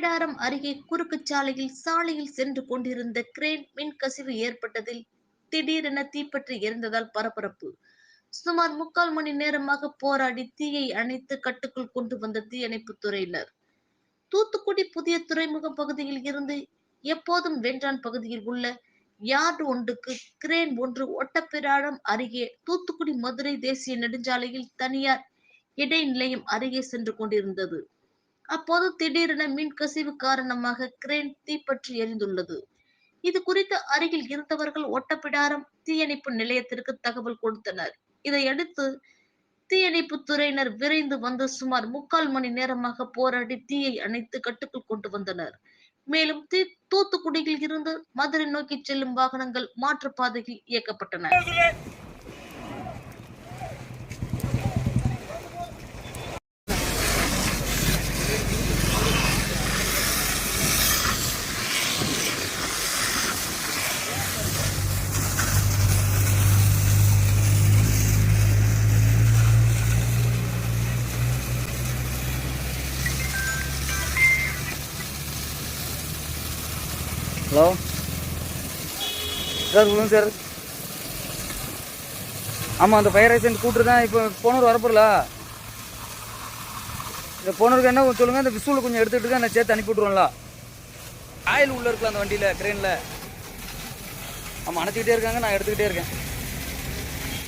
ஒட்டப்பிடாரம் அருகே குறுக்கு சாலையில் சாலையில் சென்று கொண்டிருந்த கிரேன் மின்கசிவு ஏற்பட்டதில் திடீரென தீப்பற்றி எரிந்ததால் பரபரப்பு. சுமார் முக்கால் மணி நேரமாக போராடி தீயை அணைத்து கட்டுக்குள் கொண்டு வந்த தீயணைப்பு துறையினர். தூத்துக்குடி புதிய துறைமுகம் பகுதியில் இருந்து எப்போதும் வென்றான் பகுதியில் உள்ள யார்டு ஒன்றுக்கு கிரேன் ஒன்று ஒட்டப்பிராடம் அருகே தூத்துக்குடி மதுரை தேசிய நெடுஞ்சாலையில் தனியார் இடைநிலையம் அருகே சென்று கொண்டிருந்தது. அப்போது திடீரென மின் கசிவு காரணமாக கிரேன் தீப்பற்றி எரிந்துள்ளது. இது குறித்து அருகில் இருந்தவர்கள் ஒட்டப்பிடாரம் தீயணைப்பு நிலையத்திற்கு தகவல் கொடுத்தனர். இதையடுத்து தீயணைப்பு துறையினர் விரைந்து வந்து சுமார் முக்கால் மணி நேரமாக போராடி தீயை அணைத்து கட்டுக்குள் கொண்டு வந்தனர். மேலும் தீ தூத்துக்குடியில் இருந்து மதுரை நோக்கி செல்லும் வாகனங்கள் மாற்றுப்பாதையில் இயக்கப்பட்டன. ஹலோ சார் சொல்லுங்க சார் ஆமாம் அந்த ஃபயர் ஏஜென்ட் கூட்டு தான் இப்போ போனவர் வரப்போறல? இந்த போனூருக்கு என்ன சொல்லுங்கள் அந்த விசுவில் கொஞ்சம் எடுத்துகிட்டு இருக்கேன் நான் சேர்த்து அனுப்பி விட்ருவோம்ல ஆயில் உள்ளே இருக்கலாம் அந்த வண்டியில் க்ரெயினில் ஆமாம் அணைச்சிக்கிட்டே இருக்காங்க நான் எடுத்துக்கிட்டே இருக்கேன்.